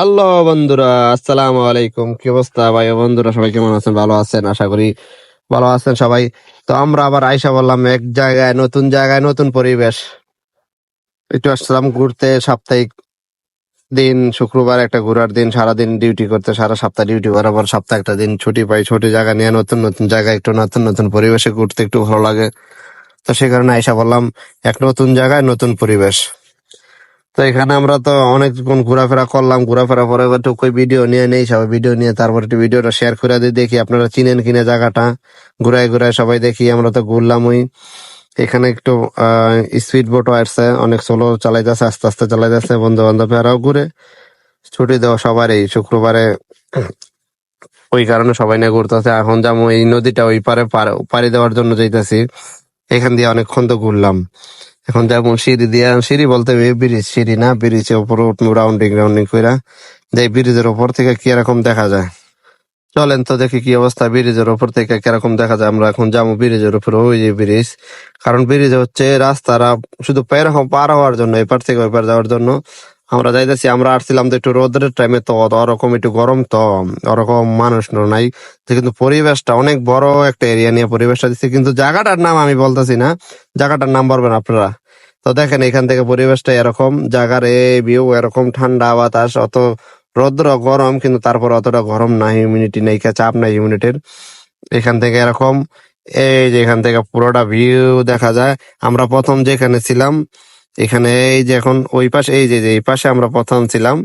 Hello বন্ধুরা, আসসালামু আলাইকুম। কি অবস্থা ভাই বন্ধুরা? সবাই কেমন আছেন? ভালো আছেন? আশা করি ভালো আছেন সবাই। তো আমরা আবার আইসা বললাম এক জায়গায় নতুন জায়গায় নতুন পরিবেশ। একটু আসলাম ঘুরতে, সাপ্তাহিক দিন, শুক্রবার একটা ঘোরার দিন, সারাদিন ডিউটি করতে, সারা সপ্তাহ ডিউটি করার পর সপ্তাহে একটা দিন ছুটি পাই, ছুটি জায়গা নিয়ে নতুন নতুন জায়গায় একটু নতুন নতুন পরিবেশে ঘুরতে একটু ভালো লাগে। তো সে কারণে আইসা বললাম, এক নতুন জায়গায় নতুন পরিবেশ। তো এখানে আমরা তো অনেকক্ষণ ঘোরাফেরা করলাম, ঘোরাফেরা পরে কই ভিডিও নিয়ে নেই, সবাই ভিডিও নিয়ে তারপর একটু ভিডিওটা শেয়ার করে দিই দেখি আপনারা চিনেন কিনা জায়গাটা। ঘুরায় ঘুরায় সবাই দেখি, আমরা তো ঘুরলাম ওই এখানে একটু স্পিড বোটও আসছে, অনেক সোলো চালাইতেছে, আস্তে আস্তে চালাইতেছে বন্ধু বান্ধবেরাও ঘুরে। ছুটি দেওয়া সবারই, শুক্রবারে ওই কারণে সবাই নিয়ে ঘুরতেছে। এখন যেমন এই নদীটা ওই পারে পার- পাড়ি দেওয়ার জন্য যাইতেছি। এখান দিয়ে অনেকক্ষণ তো ঘুরলাম। এখন যেমন সিঁড়ি দিয়ে, সিঁড়ি বলতে ব্রিজ সিঁড়ি না ব্রিজের উপরে উঠবো রাউন্ডিং রাউন্ডিং কইরা যে ব্রিজের উপর থেকে কি রকম দেখা যায়। চলেন তো দেখি কি অবস্থা ব্রিজের উপর থেকে কীরকম দেখা যায়। আমরা এখন যাব ব্রিজের উপরে, ওই যে ব্রিজ। কারণ ব্রিজ হচ্ছে রাস্তারা শুধু হ- পার হওয়ার জন্য, এপার থেকে ওইপার যাওয়ার জন্য। আমরা যাইতেছি, আমরা আসছিলাম তো একটু রোদের টাইমে তো, ওরকম একটু গরম তো, ওরকম মানুষ নাই। তো কিন্তু পরিবেশটা অনেক বড় একটা এরিয়া নিয়ে পরিবেশটা দিচ্ছে। কিন্তু জায়গাটার নাম আমি বলতেছি না। জায়গাটার নাম বলবেন আপনারা? তো দেখেন এখান থেকে পরিবেশটা এরকম জায়গার এই ভিউ এরকম ঠান্ডা, বাতাস, অত রৌদ্র, গরম, কিন্তু তারপর অতটা গরম না হিউমিনিটি নেই চাপ নাই হিউমিনিটির এখান থেকে এরকম, এই যে এখান থেকে পুরোটা ভিউ দেখা যায়। আমরা প্রথম যেখানে ছিলাম, এখানে এই যে এখন ওই পাশে, এই যে এই পাশে আমরা প্রথম ছিলাম।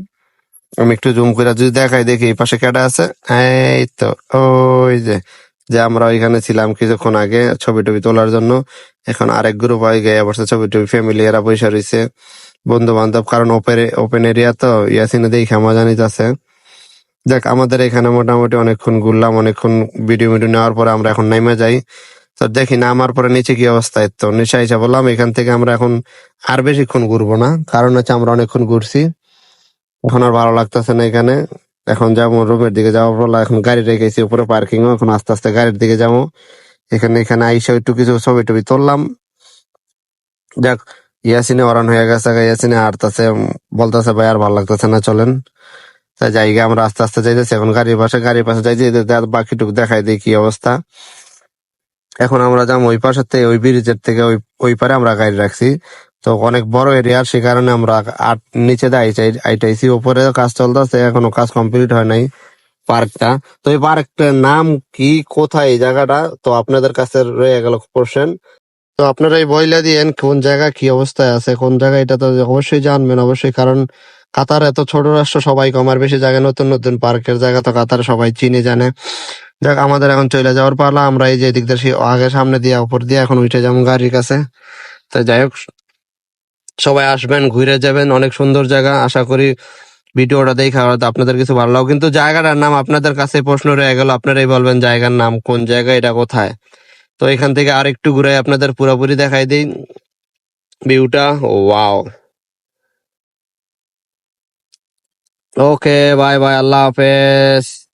আমি একটু জুম করে যদি দেখাই দেখি এই পাশে কেটা আছে, এই তো, ওই যে। যে আমরা ওইখানে ছিলাম কিছুক্ষণ আগে ছবি টবি তোলার জন্য। এখন আরেক গ্রুপ হয়ে গিয়ে বসে ছবি টবি ফ্যামিলি এরা পয়সা রয়েছে। বন্ধু বান্ধব কারণ ওপেন ওপেন এরিয়া তো, ইয়াসিনে দেখে মজা নিতেছে। দেখ আমাদের এখানে মোটামুটি অনেকক্ষণ ঘুরলাম, অনেকক্ষণ ভিডিও ভিডিও নেওয়ার পরে আমরা এখন নেমে যাই। তো দেখি না আমার পরে নিচে কি অবস্থায় তো, নিচে এসে বললাম, এখান থেকে আমরা এখন আর বেশিক্ষণ ঘুরবো না। কারণ হচ্ছে আমরা অনেকক্ষণ ঘুরছি। এখন আর ভালো লাগতেছে না এখানে। এখন যাব, রুমের দিকে যাব, বলা এখন গাড়ি রেখেছি, উপরে পার্কিং এখন আস্তে আস্তে গাড়ির দিকে যাব। এখানে এখানে আইসা একটু কিছু ছবি টবি তুললাম। দেখ ইয়াসিনে ওরান হয়ে গেছে ইয়াসিনে হাঁটতেছে, বলতেছে, ভাই, আর ভালো লাগতেছে না, চলেন। তাই জায়গা আমরা আস্তে আস্তে যাইতেছি, এখন গাড়ির পাশে গাড়ির পাশে যেতে বাকিটুকু দেখাই দিই কি অবস্থা। এখন আমরা যাব ওই পাশের থেকে, ওই ব্রিজের থেকে, ওই ওই পারে আমরা গাড়ি রাখছি। তো অনেক বড় এরিয়া সে কারণে আমরা আট নিচে দিয়ে আইটাই- আইটাইছি উপরে কাজ চলতেছে, এখনও কাজ কমপ্লিট হয় নাই পার্কটা। তো এই পার্কটার নাম কি, কোথায়, এই জায়গাটা? তো আপনাদের কাছে রয়ে গেল কোশ্চেন তো আপনারা এই বইলা দিয়েন, কোন জায়গা কি অবস্থায় আছে, কোন জায়গা এটা তো অবশ্যই জানবেন, অবশ্যই, কারণ কাতার এত ছোট রাষ্ট্র, সবাই কমার বেশি জায়গায় নতুন নতুন পার্কের জায়গা তো কাতার সবাই চিনে জানে। দেখ আমাদের এখন চলে যাওয়ার পালা, আমরা এই যে এদিক দিয়ে আগে সামনে দিয়ে উপর দিয়ে এখন উঠে যাব গাড়ির কাছে। তো যাই হোক সবাই আসবেন, ঘুরে যাবেন, অনেক সুন্দর জায়গা। আশা করি ভিডিওটা দেখে হয়তো আপনাদের কিছু ভালো লাগবে। কিন্তু জায়গাটার নাম আপনাদের কাছে প্রশ্ন রয়ে গেল, আপনারাই বলবেন জায়গার নাম, কোন জায়গা, এটা কোথায়? তো এখান থেকে আর একটু ঘুরে আপনাদের পুরোপুরি দেখাই দিই। ভিউটা, ওয়াও। ওকে, বাই বাই, আল্লাহ হাফেজ।